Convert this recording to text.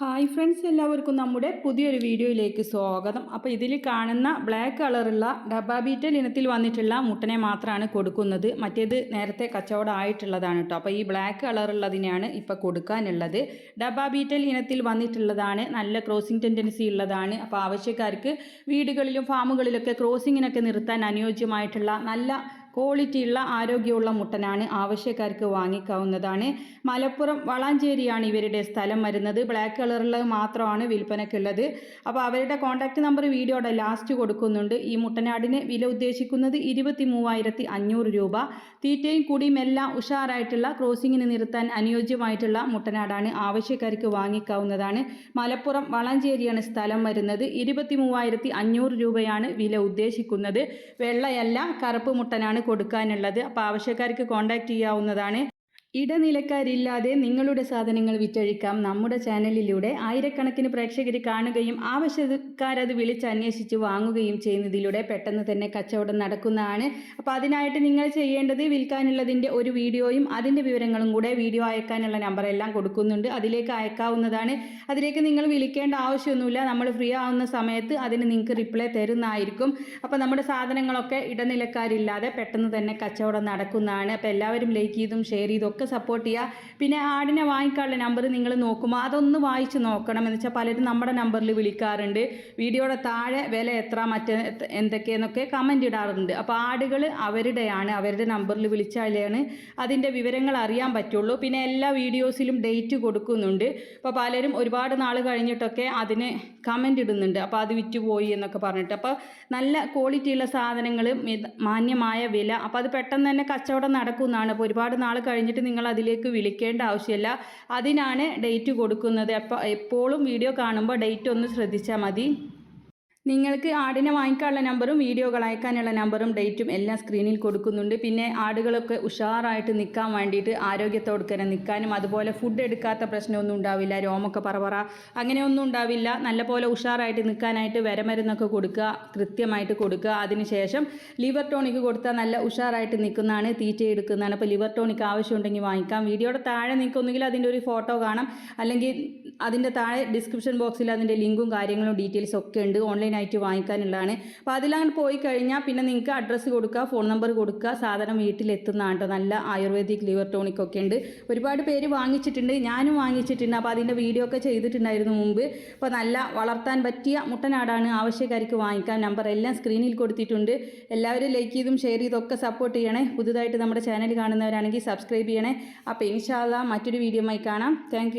Hi friends എല്ലാവർക്കും നമ്മുടെ പുതിയൊരു വീഡിയോയിലേക്ക് സ്വാഗതം. അപ്പോൾ ഇതിൽ കാണുന്ന ബ്ലാക്ക് കളറുള്ള ഡബാബീറ്റൽ ഇനത്തിൽ വന്നിട്ടുള്ള മുട്ടനെ മാത്രമാണ് കൊടുക്കുന്നത്. മറ്റേത് നേരത്തെ കച്ചവടം ആയിട്ടുള്ളതാണ് കേട്ടോ. അപ്പോൾ ഈ ബ്ലാക്ക് കളറുള്ളതിനെയാണ് ഇപ്പോൾ കൊടുക്കാനുള്ളത്. ഡബാബീറ്റൽ ഇനത്തിൽ വന്നിട്ടുള്ളതാണ്. നല്ല ക്രോസിംഗ് ടെൻഡൻസി ഉള്ളതാണ്. അപ്പോൾ ആവശ്യക്കാർക്ക് വീടുകളിലും ഫാമുകളിലൊക്കെ ക്രോസിങ്ങിനൊക്കെ നിർത്താൻ അനുയോജ്യമായിട്ടുള്ള നല്ല ക്വാളിറ്റിയുള്ള ആരോഗ്യമുള്ള മുട്ടനാണ് ആവശ്യക്കാർക്ക് വാങ്ങിക്കാവുന്നതാണ്. മലപ്പുറം വളാഞ്ചേരിയാണ് ഇവരുടെ സ്ഥലം വരുന്നത്. ബ്ലാക്ക് കളറുള്ളത് മാത്രമാണ് വിൽപ്പനയ്ക്കുള്ളത് അപ്പോൾ അവരുടെ കോൺടാക്റ്റ് നമ്പർ വീഡിയോയുടെ ലാസ്റ്റ് കൊടുക്കുന്നുണ്ട്. ഈ മുട്ടനാടിന് വില ഉദ്ദേശിക്കുന്നത് ഇരുപത്തി മൂവായിരത്തി അഞ്ഞൂറ് രൂപ. തീറ്റയും കൂടിയും എല്ലാം ഉഷാറായിട്ടുള്ള ക്രോസിങ്ങിന് നിർത്താൻ അനുയോജ്യമായിട്ടുള്ള മുട്ടനാടാണ് ആവശ്യക്കാർക്ക് വാങ്ങിക്കാവുന്നതാണ്. മലപ്പുറം വളാഞ്ചേരിയാണ് സ്ഥലം വരുന്നത്. ഇരുപത്തി മൂവായിരത്തി അഞ്ഞൂറ് രൂപയാണ് വില ഉദ്ദേശിക്കുന്നത്. വെള്ളയല്ല കറുപ്പ് മുട്ടനാണ് കൊടുക്കാനുള്ളത്. അപ്പോൾ ആവശ്യക്കാർക്ക് കോൺടാക്റ്റ് ചെയ്യാവുന്നതാണ്. ഇടനിലക്കാരില്ലാതെ നിങ്ങളുടെ സാധനങ്ങൾ വിറ്റഴിക്കാം. നമ്മുടെ ചാനലിലൂടെ ആയിരക്കണക്കിന് പ്രേക്ഷകർ കാണുകയും ആവശ്യക്കാരത് വിളിച്ച് അന്വേഷിച്ച് വാങ്ങുകയും ചെയ്യുന്നതിലൂടെ പെട്ടെന്ന് തന്നെ കച്ചവടം നടക്കുന്നതാണ്. അപ്പോൾ അതിനായിട്ട് നിങ്ങൾ ചെയ്യേണ്ടത് വിൽക്കാനുള്ളതിന്റെ ഒരു വീഡിയോയും അതിന്റെ വിവരങ്ങളും കൂടെ വീഡിയോ അയക്കാനുള്ള നമ്പറെല്ലാം കൊടുക്കുന്നുണ്ട്. അതിലേക്ക് അയക്കാവുന്നതാണ്. അതിലേക്ക് നിങ്ങൾ വിളിക്കേണ്ട ആവശ്യമൊന്നുമില്ല. നമ്മൾ ഫ്രീ ആവുന്ന സമയത്ത് അതിന് നിങ്ങൾക്ക് റിപ്ലൈ തരുന്നതായിരിക്കും. അപ്പോൾ നമ്മുടെ സാധനങ്ങളൊക്കെ ഇടനിലക്കാരില്ലാതെ പെട്ടെന്ന് തന്നെ കച്ചവടം നടക്കുന്നതാണ്. അപ്പോൾ എല്ലാവരും ലൈക്ക് ചെയ്തും ഷെയർ ചെയ്തും ഒക്കെ സപ്പോർട്ട് ചെയ്യുക പിന്നെ ആടിനെ വാങ്ങിക്കാനുള്ള നമ്പർ നിങ്ങൾ നോക്കുമ്പോൾ അതൊന്ന് വായിച്ച് നോക്കണം. എന്ന് വെച്ചാൽ പലരും നമ്മുടെ നമ്പറിൽ വിളിക്കാറുണ്ട്. വീഡിയോയുടെ താഴെ വില എത്ര മറ്റേ എന്തൊക്കെയെന്നൊക്കെ കമന്റ് ഇടാറുണ്ട്. അപ്പോൾ ആടുകൾ അവരുടെയാണ്. അവരുടെ നമ്പറിൽ വിളിച്ചാലാണ് അതിന്റെ വിവരങ്ങൾ അറിയാൻ പറ്റുള്ളൂ. പിന്നെ എല്ലാ വീഡിയോസിലും ഡേറ്റ് കൊടുക്കുന്നുണ്ട്. അപ്പോൾ പലരും ഒരുപാട് നാൾ കഴിഞ്ഞിട്ടൊക്കെ അതിന് കമന്റ് ഇടുന്നുണ്ട്. അപ്പോൾ അത് വിറ്റുപോയി എന്നൊക്കെ പറഞ്ഞിട്ട്. അപ്പോൾ നല്ല ക്വാളിറ്റിയുള്ള സാധനങ്ങൾ മാന്യമായ വില. അപ്പോൾ അത് പെട്ടെന്ന് തന്നെ കച്ചവടം നടക്കുന്നതാണ് അപ്പോൾ ഒരുപാട് നാൾ കഴിഞ്ഞിട്ട് നിങ്ങൾ അതിലേക്ക് വിളിക്കേണ്ട ആവശ്യമില്ല. അതിനാണ് ഡേറ്റ് കൊടുക്കുന്നത്. അപ്പോൾ എപ്പോഴും വീഡിയോ കാണുമ്പോൾ ഡേറ്റ് ഒന്ന് ശ്രദ്ധിച്ചാൽ മതി. നിങ്ങൾക്ക് ആടിനെ വാങ്ങിക്കാനുള്ള നമ്പറും വീഡിയോകൾ അയക്കാനുള്ള നമ്പറും ഡേറ്റും എല്ലാം സ്ക്രീനിൽ കൊടുക്കുന്നുണ്ട്. പിന്നെ ആടുകളൊക്കെ ഉഷാറായിട്ട് നിൽക്കാൻ വേണ്ടിയിട്ട് ആരോഗ്യത്തോടെ തന്നെ നിൽക്കാനും അതുപോലെ ഫുഡ് എടുക്കാത്ത പ്രശ്നമൊന്നും ഉണ്ടാവില്ല രോമൊക്കെ പറപറ അങ്ങനെയൊന്നും ഉണ്ടാവില്ല. നല്ലപോലെ ഉഷാറായിട്ട് നിൽക്കാനായിട്ട് വരമരുന്നൊക്കെ കൊടുക്കുക കൃത്യമായിട്ട് കൊടുക്കുക. അതിനുശേഷം ലിവർ ടോണിക്ക് കൊടുത്താൽ നല്ല ഉഷാറായിട്ട് നിൽക്കുന്നതാണ് തീറ്റ എടുക്കുന്നതാണ്. അപ്പോൾ ലിവർ ടോണിക്ക് ആവശ്യമുണ്ടെങ്കിൽ വാങ്ങിക്കാം. വീഡിയോയുടെ താഴെ നിൽക്കുന്നെങ്കിൽ അതിന്റെ ഒരു ഫോട്ടോ കാണാം അല്ലെങ്കിൽ അതിന്റെ താഴെ ഡിസ്ക്രിപ്ഷൻ ബോക്സിൽ അതിന്റെ ലിങ്കും കാര്യങ്ങളും ഡീറ്റെയിൽസ് ഒക്കെ ഉണ്ട്. ഓൺലൈനായിട്ട് വാങ്ങിക്കാനുള്ളതാണ്. അപ്പോൾ അതിലാണ് പോയി കഴിഞ്ഞാൽ പിന്നെ നിങ്ങൾക്ക് അഡ്രസ്സ് കൊടുക്കുക ഫോൺ നമ്പർ കൊടുക്കുക സാധനം വീട്ടിലെത്തുന്നതാണ് കേട്ടോ നല്ല ആയുർവേദിക് ലിവർ ടോണിക് ഒക്കെ ഉണ്ട്. ഒരുപാട് പേര് വാങ്ങിച്ചിട്ടുണ്ട് ഞാനും വാങ്ങിച്ചിട്ടുണ്ട്. അപ്പോൾ അതിന്റെ വീഡിയോ ഒക്കെ ചെയ്തിട്ടുണ്ടായിരുന്നു മുമ്പ്. അപ്പോൾ നല്ല വളർത്താൻ പറ്റിയ മുട്ടനാടാണ്. ആവശ്യക്കാർക്ക് വാങ്ങിക്കാൻ നമ്പർ എല്ലാം സ്ക്രീനിൽ കൊടുത്തിട്ടുണ്ട്. എല്ലാവരും ലൈക്ക് ചെയ്തും ഷെയർ ചെയ്തൊക്കെ സപ്പോർട്ട് ചെയ്യണേ. പുതുതായിട്ട് നമ്മുടെ ചാനൽ കാണുന്നവരാണെങ്കിൽ സബ്സ്ക്രൈബ് ചെയ്യണേ. അപ്പോൾ ഇൻഷാല്ല മറ്റൊരു വീഡിയോ ആയി കാണാം. താങ്ക്